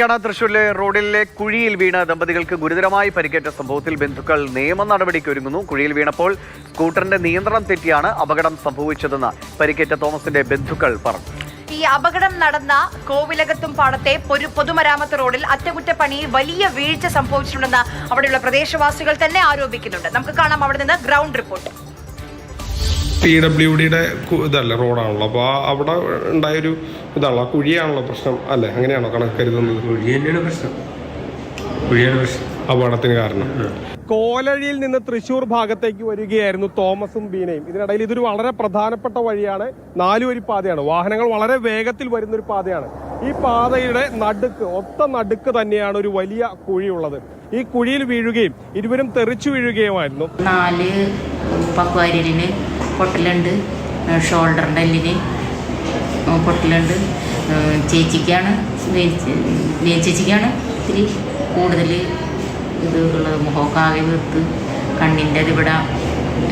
ാണ് തൃശൂരിലെ റോഡിലെ കുഴിയിൽ വീണ ദമ്പതികൾക്ക് ഗുരുതരമായി പരിക്കേറ്റ സംഭവത്തിൽ ബന്ധുക്കൾ നിയമ നടപടിക്ക് ഒരുങ്ങുന്നു. കുഴിയിൽ വീണപ്പോൾ സ്കൂട്ടറിന്റെ നിയന്ത്രണം തെറ്റിയാണ് അപകടം സംഭവിച്ചതെന്ന് പരിക്കേറ്റ തോമസിന്റെ ബന്ധുക്കൾ പറഞ്ഞു. ഈ അപകടം നടന്ന കോവിലകത്തും പാടത്തെ പൊരു പൊതുമരാമത്ത് റോഡിൽ അറ്റകുറ്റപ്പണി വലിയ വീഴ്ച സംഭവിച്ചിട്ടുണ്ടെന്ന് അവിടെയുള്ള പ്രദേശവാസികൾ തന്നെ ആരോപിക്കുന്നുണ്ട്. നമുക്ക് കാണാം അവിടെ നിന്ന് ഗ്രൗണ്ട് റിപ്പോർട്ട്. പി ഡബ്ല്യു ഡിയുടെ ഇതല്ല റോഡാണല്ലോ. അപ്പോൾ അവിടെ ഉണ്ടായൊരു ഇതാണല്ലോ. ആ കുഴിയാണല്ലോ പ്രശ്നം അല്ലേ? അങ്ങനെയാണോ കണക്ക് കരുതുന്നത് കുഴി തന്നെയാണ് പ്രശ്നം. കുഴിയാണ് പ്രശ്നം. അപകടത്തിന് കാരണം. കോലഴിയിൽ നിന്ന് തൃശൂർ ഭാഗത്തേക്ക് വരികയായിരുന്നു തോമസും ബീനയും. ഇതിനിടയിൽ ഇതൊരു വളരെ പ്രധാനപ്പെട്ട വഴിയാണ്. നാലുവരി പാതയാണ്. വാഹനങ്ങൾ വളരെ വേഗത്തിൽ വരുന്ന ഒരു പാതയാണ്. ഈ പാതയുടെ നടുക്ക് ഒത്ത നടുക്ക് തന്നെയാണ് ഒരു വലിയ കുഴി ഉള്ളത് ഈ കുഴിയിൽ വീഴുകയും ഇരുവരും തെറിച്ചു വീഴുകയുമായിരുന്നു. നാല് പക്വാരിലിന് പൊട്ടലുണ്ട്. ഷോൾഡറിന്റെ എല്ലിന് പൊട്ടലുണ്ട്. ചേച്ചിക്കാണ് ചേച്ചിക്കാണ് ഇത്തിരി കൂടുതൽ ഇത് ഉള്ളത്. മുഖമൊക്കെ ആകെ വീർത്ത് കണ്ണിന്റെ ഇവിടെ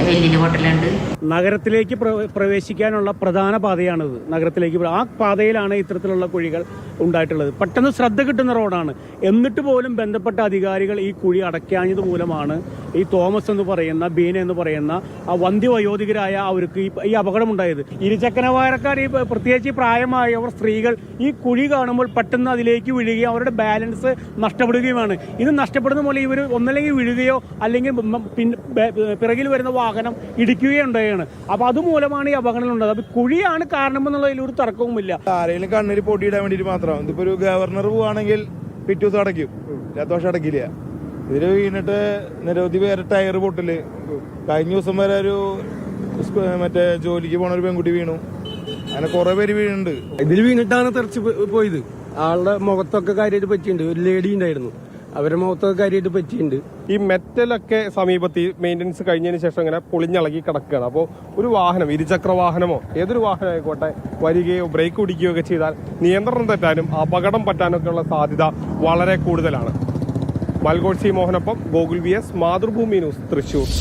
എല്ലിന് ഹോട്ടലുണ്ട്. നഗരത്തിലേക്ക് പ്രവേശിക്കാനുള്ള പ്രധാന പാതയാണിത്. നഗരത്തിലേക്ക് ആ പാതയിലാണ് ഇത്തരത്തിലുള്ള കുഴികൾ ഉണ്ടായിട്ടുള്ളത്. പെട്ടെന്ന് ശ്രദ്ധ കിട്ടുന്ന റോഡാണ്. എന്നിട്ട് പോലും ബന്ധപ്പെട്ട അധികാരികൾ ഈ കുഴി അടയ്ക്കാഞ്ഞത് മൂലമാണ് ഈ തോമസ് എന്ന് പറയുന്ന ബീന എന്ന് പറയുന്ന ആ വന്ധ്യവയോധികരായ അവർക്ക് ഈ അപകടമുണ്ടായത്. ഇരുചക്രവാരക്കാർ ഈ പ്രത്യേകിച്ച് പ്രായമായവർ സ്ത്രീകൾ ഈ കുഴി കാണുമ്പോൾ പെട്ടെന്ന് അതിലേക്ക് വീഴുകയും അവരുടെ ബാലൻസ് നഷ്ടപ്പെടുകയുമാണ്. ഇത് നഷ്ടപ്പെടുന്ന പോലെ ഇവർ ഒന്നല്ലെങ്കിൽ വീഴുകയോ അല്ലെങ്കിൽ പിറകിൽ വരുന്ന വാഹനം ഇടിക്കുകയുണ്ടായാണ്. അപ്പൊ അതുമൂലമാണ് ഈ അപകടങ്ങൾ ഉണ്ടായത് അപ്പൊ കുഴിയാണ് കാരണമെന്നുള്ളതിൽ ഒരു തർക്കവുമില്ല. ആരെങ്കിലും കണ്ണീര് പൊട്ടിയിടാൻ വേണ്ടിട്ട് മാത്രം. ഇതിപ്പോ ഒരു ഗവർണർ പോവാണെങ്കിൽ പിറ്റേ ദിവസം അടയ്ക്കും. രാത്രി അടക്കില്ല അടയ്ക്കില്ല. ഇതിൽ വീണിട്ട് നിരവധി പേരെ ടയർ പൊട്ടൽ. കഴിഞ്ഞ ദിവസം വരെ ഒരു മറ്റേ ജോലിക്ക് പോണ ഒരു പെൺകുട്ടി വീണു. അങ്ങനെ കുറെ പേര് വീണുണ്ട്. ഇതിൽ വീണിട്ടാണ് തെറിച്ച് പോയത്. ആളുടെ മുഖത്തൊക്കെ കാര്യമായിട്ട് പറ്റിയിട്ടുണ്ട്. ഒരു ലേഡി ഉണ്ടായിരുന്നു. അവരുടെ മുഖത്തൊക്കെ കാര്യമായിട്ട് പറ്റിയിട്ടുണ്ട്. ഈ മെറ്റലൊക്കെ സമീപത്ത് മെയിന്റനൻസ് കഴിഞ്ഞതിന് ശേഷം ഇങ്ങനെ പൊളിഞ്ഞളകി കിടക്കുകയാണ്. അപ്പോൾ ഒരു വാഹനം ഇരുചക്ര വാഹനമോ ഏതൊരു വാഹനം ആയിക്കോട്ടെ വരികയോ ബ്രേക്ക് പിടിക്കുകയോ ഒക്കെ ചെയ്താൽ നിയന്ത്രണം തെറ്റാനും അപകടം പറ്റാനൊക്കെ ഉള്ള സാധ്യത വളരെ കൂടുതലാണ്. മൽഗോഡ് C മോഹനൊപ്പം Gokul V S Mathrubhumi news Thrissur.